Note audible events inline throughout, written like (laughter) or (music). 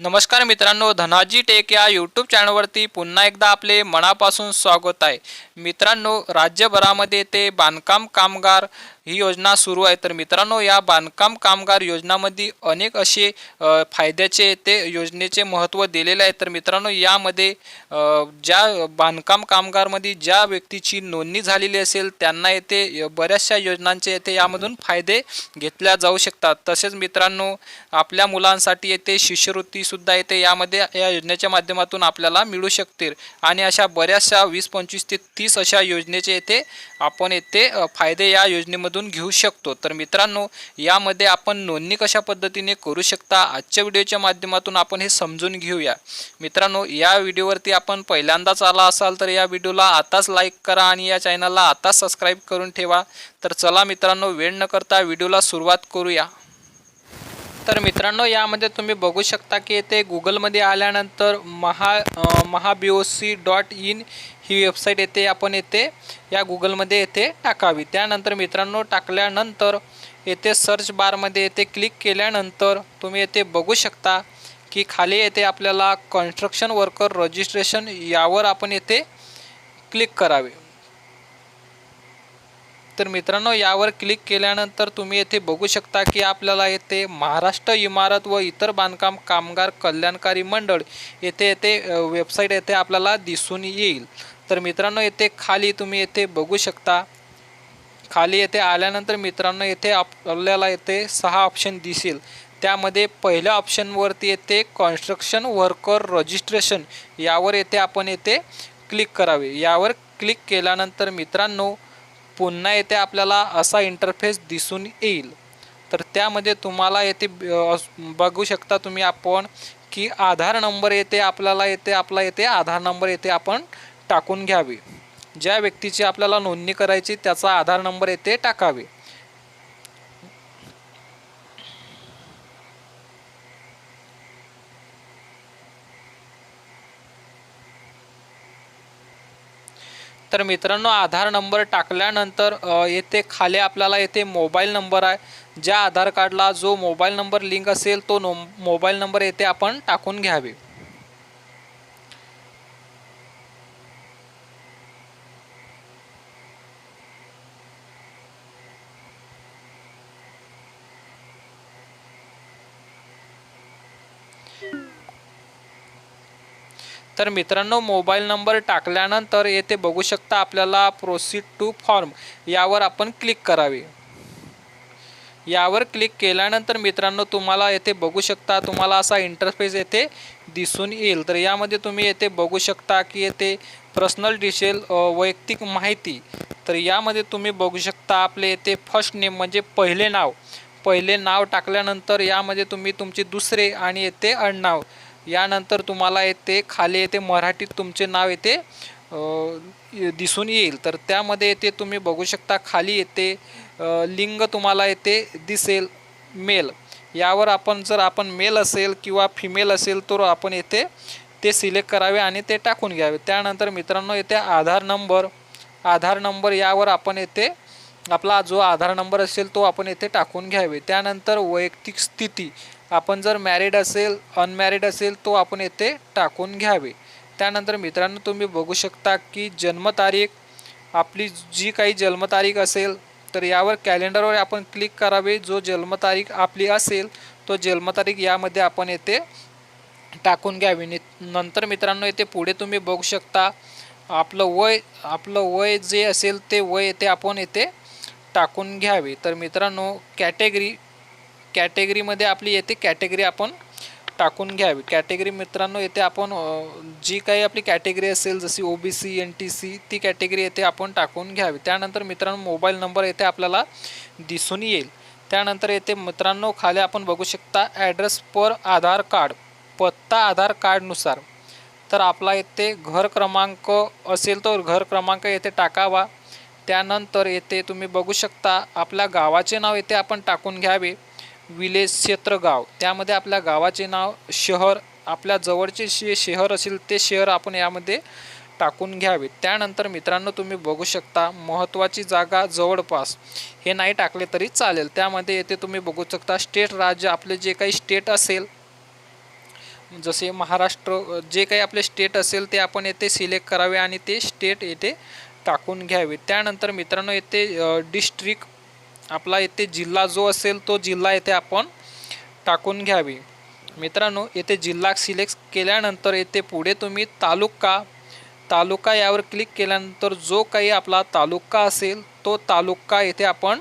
नमस्कार मित्रांनो धनाजी टेक या यूट्यूब चॅनलवरती पुन्हा एकदा आपले मनापासून स्वागत आहे. मित्रांनो राज्यभरामध्ये ते बांधकाम कामगार ही योजना सुरू आहे. तर मित्रांनो या बांधकाम कामगार योजनामध्ये अनेक असे फायद्याचे ते योजनेचे महत्त्व दिलेले आहे. तर मित्रांनो यामध्ये ज्या बांधकाम कामगारमध्ये ज्या व्यक्तीची नोंदणी झालेली असेल त्यांना येथे बऱ्याचशा योजनांचे येथे यामधून फायदे घेतल्या जाऊ शकतात. तसेच मित्रांनो आपल्या मुलांसाठी येथे शिष्यवृत्तीसुद्धा येथे येते यामध्ये या योजनेच्या माध्यमातून आपल्याला मिळू शकतील. आणि अशा बऱ्याचशा वीस पंचवीस ते तीस अशा योजनेचे येथे आपण येथे फायदे या योजनेमधून घेऊ शकतो. तर मित्रांनो यामध्ये आपण नोंदणी कशा पद्धतीने करू शकता आजच्या व्हिडिओच्या माध्यमातून आपण हे समजून घेऊया. मित्रांनो या व्हिडिओवरती आपण पहिल्यांदाच आला असाल तर या व्हिडिओला आताच लाईक करा आणि या चॅनलला आताच सबस्क्राईब करून ठेवा. तर चला मित्रांनो वेळ न करता व्हिडिओला सुरुवात करूया. तर मित्रांनो यामध्ये तुम्ही बघू शकता की येथे गुगलमध्ये आल्यानंतर महा अ, Maha B O C dot in he website येते आपण येथे या गुगलमध्ये येथे टाकावी. त्यानंतर मित्रांनो टाकल्यानंतर येथे सर्च बारमध्ये येथे क्लिक केल्यानंतर तुम्ही येथे बघू शकता की खाली येथे आपल्याला कन्स्ट्रक्शन वर्कर रजिस्ट्रेशन यावर आपण येथे क्लिक करावे. तर मित्रांनो यावर क्लिक केल्यानंतर तुम्ही येथे बघू शकता की आपल्याला येथे महाराष्ट्र इमारत व इतर बांधकाम कामगार कल्याणकारी मंडळ येथे येथे वेबसाईट येथे आपल्याला दिसून येईल. तर मित्रांनो येथे खाली तुम्ही येथे बघू शकता. खाली येथे आल्यानंतर मित्रांनो येथे आपल्याला येथे सहा ऑप्शन दिसेल. त्यामध्ये पहिल्या ऑप्शनवरती येते कन्स्ट्रक्शन वर्कर रजिस्ट्रेशन यावर येथे आपण येथे क्लिक करावे. यावर क्लिक केल्यानंतर मित्रांनो पुन्हा येथे आपल्याला असा इंटरफेस दिसून येईल. तर त्यामध्ये तुम्हाला येथे बघू शकता तुम्ही आपण की आधार नंबर येते आपल्याला येते आपला येते आधार नंबर येथे आपण टाकून घ्यावे. ज्या व्यक्तीची आपल्याला नोंदणी करायची त्याचा आधार नंबर येथे टाकावे. तर मित्रांनो आधार नंबर टाकल्यानंतर येथे खाली आपल्याला येथे मोबाईल नंबर आहे. ज्या आधार कार्डला जो मोबाईल नंबर लिंक असेल तो नो मोबाईल नंबर येथे आपण टाकून घ्यावे. तर मित्रांनो मोबाईल नंबर टाकल्यानंतर येथे बघू शकता आपल्याला प्रोसीड टू फॉर्म यावर आपण क्लिक करावे. यावर क्लिक केल्यानंतर मित्रांनो तुम्हाला येथे बघू शकता तुम्हाला असा इंटरफेस येथे दिसून येईल. तर यामध्ये तुम्ही येथे बघू शकता की येथे पर्सनल डिटेल वैयक्तिक माहिती. तर यामध्ये तुम्ही बघू शकता आपले येथे फर्स्ट नेम म्हणजे पहिले नाव. पहिले नाव टाकल्यानंतर यामध्ये तुम्ही तुमचे दुसरे आणि येथे आडनाव यानंतर तुम्हाला येथे खाली येथे मराठीत तुमचे नाव येथे दिसून येईल. तर त्यामध्ये येथे तुम्ही बघू शकता खाली येते लिंग तुम्हाला येथे दिसेल मेल. यावर आपण जर आपण मेल असेल किंवा फिमेल असेल तर आपण येथे ते सिलेक्ट करावे आणि ते टाकून घ्यावे. त्यानंतर मित्रांनो येथे आधार नंबर. आधार नंबर यावर आपण येथे आपला जो आधार नंबर असेल तो आपण येथे टाकून घ्यावे. त्यानंतर वैयक्तिक स्थिती. आपण जर मॅरिड असेल अनमॅरिड असेल तो आपण येथे टाकून घ्यावे. त्यानंतर मित्रांनो तुम्ही बघू शकता की जन्मतारीख आपली जी काही जन्मतारीख असेल तर यावर कॅलेंडरवर आपण क्लिक करावे. जो जन्मतारीख आपली असेल तो जन्मतारीख यामध्ये आपण येथे टाकून घ्यावी. नि नंतर मित्रांनो येथे पुढे तुम्ही बघू शकता आपलं वय आपलं वय जे असेल ते वय येथे आपण येथे टाकून घ्यावे. तर मित्रांनो कॅटेगरी कॅटेगरीमध्ये आपली येते कॅटेगरी आपण टाकून घ्यावी. कॅटेगरी मित्रांनो येथे आपण जी काही आपली कॅटेगरी असेल जशी O B C N T C ती कॅटेगरी येथे आपण टाकून घ्यावी. त्यानंतर मित्रांनो मोबाईल नंबर येथे आपल्याला दिसून येईल. त्यानंतर येथे मित्रांनो खाली आपण बघू शकता ॲड्रेस पर आधार कार्ड पत्ता आधार कार्डनुसार तर आपला येथे घर क्रमांक असेल तर घर क्रमांक येथे टाकावा. त्यानंतर येथे तुम्ही बघू शकता आपल्या गावाचे नाव येथे आपण टाकून घ्यावे. विलेज क्षेत्र गाव. त्यामध्ये आपल्या गावाचे नाव शहर आपल्या जवळचे जे शहर असेल ते शहर आपण यामध्ये टाकून घ्यावे त्यानंतर मित्रांनो तुम्ही बघू शकता महत्त्वाची जागा जवळपास. हे नाही टाकले तरी चालेल. त्यामध्ये येथे तुम्ही बघू शकता स्टेट राज्य आपले जे काही स्टेट असेल जसे महाराष्ट्र जे काही आपले स्टेट असेल ते आपण येथे सिलेक्ट करावे आणि ते स्टेट येथे टाकून घ्यावे. त्यानंतर मित्रांनो येथे डिस्ट्रिक्ट आपला येथे जिल्हा जो असेल तो जिल्हा येथे आपण टाकून घ्यावी. मित्रांनो येथे जिल्हा सिलेक्ट केल्यानंतर येथे पुढे तुम्ही तालुका तालुका यावर क्लिक केल्यानंतर जो काही आपला तालुका असेल तो तालुका येथे आपण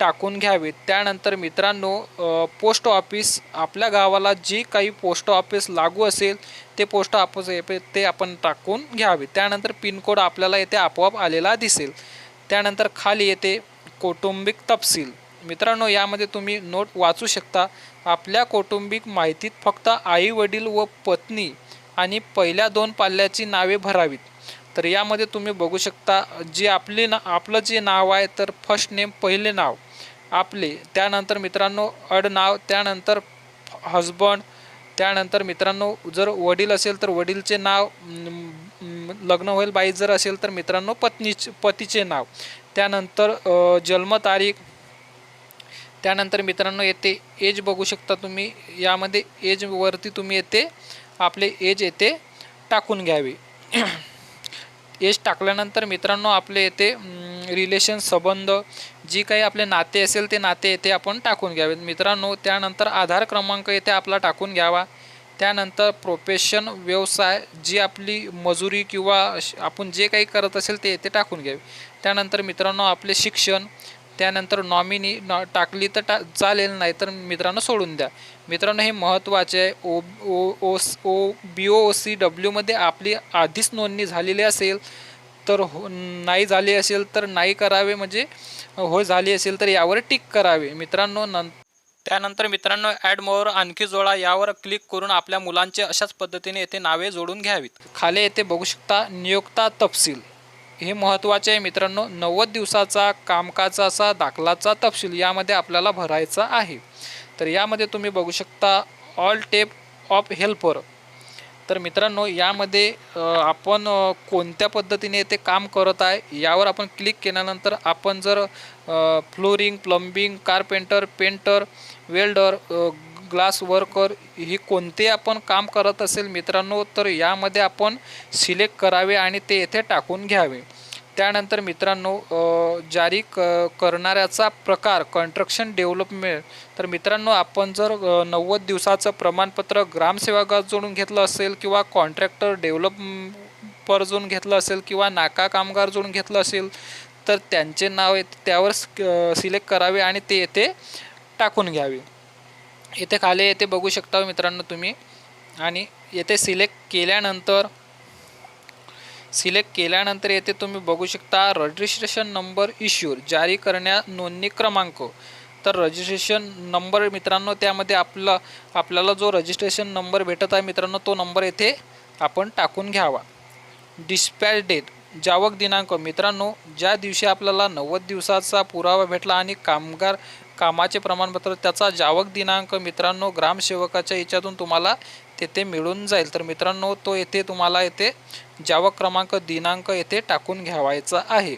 टाकून घ्यावे. त्यानंतर मित्रांनो पोस्ट ऑफिस आपल्या गावाला जी काही पोस्ट ऑफिस लागू असेल ते पोस्ट ऑफिस येथे ते आपण टाकून घ्यावे. त्यानंतर पिनकोड आपल्याला येथे आपोआप आलेला दिसेल. त्यानंतर खाली येते कौटुंबिक तपशील. मित्रांनो यामध्ये तुम्ही नोट वाचू शकता. आपल्या कौटुंबिक माहितीत फक्त आई वडील व पत्नी आणि पहिल्या दोन पाल्याची नावे भरावीत. तर यामध्ये तुम्ही बघू शकता जे आपली ना आपलं जे नाव आहे तर फर्स्ट नेम पहिले नाव. आपले त्यानंतर मित्रांनो अडनाव त्यानंतर हजबंड त्यानंतर मित्रांनो जर वडील असेल तर वडीलचे नाव लग्न होईल बाई जर असेल तर मित्रांनो पत्नीचे पतीचे नाव. त्यानंतर जन्मतारीख त्यानंतर मित्रांनो येथे एज बघू शकता तुम्ही यामध्ये एजवरती तुम्ही येते आपले एज येथे टाकून घ्यावे. (clears throat) एज टाकल्यानंतर मित्रांनो आपले येते रिलेशन संबंध जी काही आपले नाते असेल ते नाते येथे आपण टाकून घ्यावेत मित्रांनो त्यानंतर आधार क्रमांक येथे आपला टाकून घ्यावा. त्यानंतर प्रोफेशन व्यवसाय जी आपली मजुरी किंवा आपण जे काही करत असेल ते येथे टाकून घ्यावे. त्यानंतर मित्रांनो आपले शिक्षण त्यानंतर नॉमिनी नॉ टाकली तर टा चालेल नाही तर मित्रांनो सोडून द्या. मित्रांनो हे महत्त्वाचे आहे. ओ ओ ओ ओ बी ओ सी डब्ल्यूमध्ये आपली आधीच नोंदणी झालेली असेल तर हो नाही झाली असेल तर नाही करावे म्हणजे हो झाली असेल तर यावर टिक करावे. मित्रांनो नं त्यानंतर मित्रांनो ॲड मोर आणखी जोडा यावर क्लिक करून आपल्या मुलांचे अशाच पद्धतीने येथे नावे जोडून घ्यावीत. खाली येथे बघू शकता नियोक्ता तपशील. हे महत्त्वाचे आहे मित्रांनो. नव्वद दिवसाचा कामकाजाचा दाखलाचा तपशील यामध्ये आपल्याला भरायचा आहे. तर यामध्ये तुम्ही बघू शकता ऑल टेप ऑफ हेल्पर तर मित्रांनो यामध्ये आपण कोणत्या पद्धतीने ते काम करत आहे यावर आपण क्लिक केल्यानंतर आपण जर flooring plumbing carpenter painter welder glass worker ही कोणते आपण काम करत असेल मित्रांनो तर यामध्ये आपण सिलेक्ट करावे आणि ते येथे टाकून घ्यावे. त्यानंतर मित्रांनो जारी क करणाऱ्याचा प्रकार कन्स्ट्रक्शन डेव्हलपमेंट तर मित्रांनो आपण जर नव्वद दिवसाचं प्रमाणपत्र ग्रामसेवकात जोडून घेतलं असेल किंवा कॉन्ट्रॅक्टर डेव्हलपर जोडून घेतलं असेल किंवा नाका कामगार जोडून घेतलं असेल तर त्यांचे नाव येते त्यावर सिलेक्ट करावे आणि ते येथे टाकून घ्यावे. येथे खाली येथे बघू शकता मित्रांनो तुम्ही. आणि येथे सिलेक्ट केल्यानंतर सिलेक्ट केल्यानंतर येथे तुम्ही बघू शकता रजिस्ट्रेशन नंबर इश्यूर जारी करण्या नोंदणी क्रमांक. तर रजिस्ट्रेशन नंबर मित्रांनो त्यामध्ये आपला आपल्याला जो रजिस्ट्रेशन नंबर भेटत आहे मित्रांनो तो नंबर येथे आपण टाकून घ्यावा. डिस्पॅच डेट जावक दिनांक मित्रांनो ज्या दिवशी आपल्याला नव्वद दिवसाचा पुरावा भेटला आणि कामगार कामाचे प्रमाणपत्र त्याचा जावक दिनांक मित्रांनो ग्रामसेवकाच्या याच्यातून तुम्हाला तेथे मिळून जाईल. तर मित्रांनो तो येथे तुम्हाला येथे जावक क्रमांक दिनांक येथे टाकून घ्यावायचा आहे.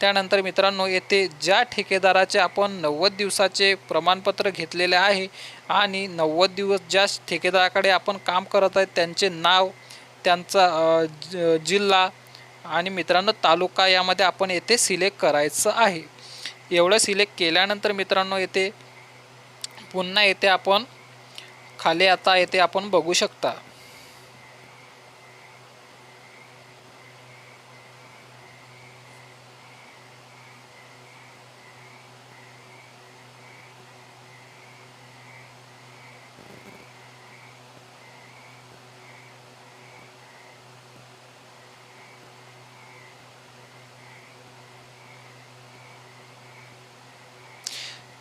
त्यानंतर मित्रांनो येथे ज्या ठेकेदाराचे आपण नव्वद दिवसाचे प्रमाणपत्र घेतलेले आहे आणि नव्वद दिवस ज्या ठेकेदाराकडे आपण काम करत आहे त्यांचे नाव त्यांचा ज- जिल्हा आणि मित्रांनो तालुका यामध्ये आपण येथे सिलेक्ट करायचं आहे. एवढं सिलेक्ट केल्यानंतर मित्रांनो येथे पुन्हा येथे आपण खाली आता येथे आपण बघू शकता.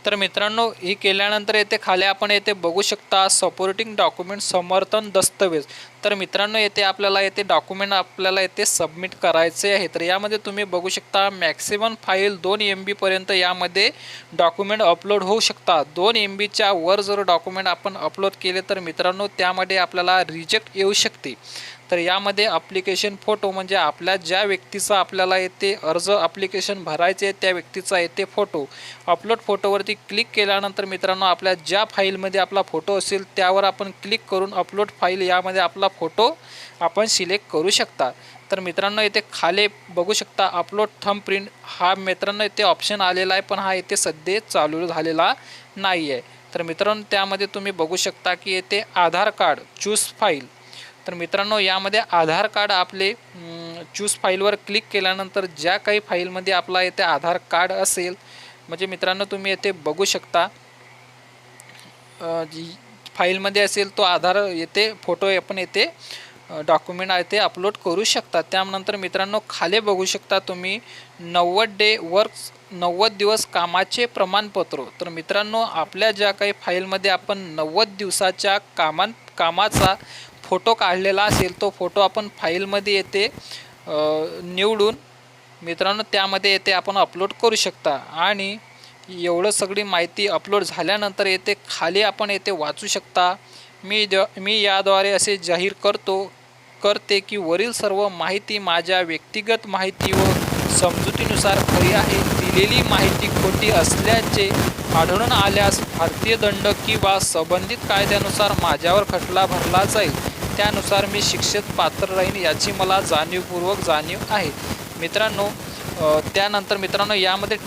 तर मित्रांनो ही केल्यानंतर येथे खाली आपण येथे बघू शकता सपोर्टिंग डॉक्युमेंट समर्थन दस्तवेज. तर मित्रांनो येथे आपल्याला येथे डॉक्युमेंट आपल्याला येथे सबमिट करायचे आहे. तर यामध्ये तुम्ही बघू शकता मॅक्सिमम फाईल दोन एम बीपर्यंत यामध्ये डॉक्युमेंट अपलोड होऊ शकतात. दोन एम बीच्या वर जर डॉक्युमेंट आपण अपलोड केले तर मित्रांनो त्यामध्ये आपल्याला रिजेक्ट येऊ शकते. तर यामध्ये अप्लिकेशन फोटो म्हणजे आपल्या ज्या व्यक्तीचा आपल्याला येते अर्ज अप्लिकेशन भरायचे आहे त्या व्यक्तीचा येते फोटो अपलोड फोटोवरती क्लिक केल्यानंतर मित्रांनो आपल्या ज्या फाईलमध्ये आपला फोटो असेल त्यावर आपण क्लिक करून अपलोड फाईल यामध्ये आपला फोटो आपण सिलेक्ट करू शकता. तर मित्रांनो इथे खाली बघू शकता अपलोड थंब प्रिंट हा मित्रांनो इथे ऑप्शन आलेला आहे पण हा इथे सध्या चालू झालेला नाही आहे तर मित्रांनो त्यामध्ये तुम्ही बघू शकता की येथे आधार कार्ड चूज फाईल तर मित्रांनो यामध्ये आधार कार्ड आपले चूज फाईलवर क्लिक केल्यानंतर ज्या काही फाईलमध्ये आपला येथे आधार कार्ड असेल म्हणजे मित्रांनो तुम्ही येथे बघू शकता. जी फाईलमध्ये असेल तो आधार येथे फोटो आपण येथे डॉक्युमेंट आहे ते अपलोड करू शकता. त्यानंतर मित्रांनो खाली बघू शकता तुम्ही नव्वद डे वर्क्स नव्वद दिवस कामाचे प्रमाणपत्र. तर मित्रांनो आपल्या ज्या काही फाईलमध्ये आपण नव्वद दिवसाच्या कामां कामाचा फोटो काढलेला असेल तो फोटो आपण फाईलमध्ये येते निवडून मित्रांनो त्यामध्ये येते आपण अपलोड करू शकता. आणि एवढं सगळी माहिती अपलोड झाल्यानंतर येथे खाली आपण येथे वाचू शकता. मी द मी याद्वारे असे जाहीर करतो करते की वरील सर्व माहिती माझ्या व्यक्तिगत माहिती व समजुतीनुसार खरी आहे. दिलेली माहिती खोटी असल्याचे आढळून आल्यास भारतीय दंड किंवा संबंधित कायद्यानुसार माझ्यावर खटला भरला जाईल. त्यानुसार मी शिक्षेत पात्र राहीन याची मला जाणीवपूर्वक जाणीव आहे. मित्रांनो त्यानंतर मित्रांनो यामध्ये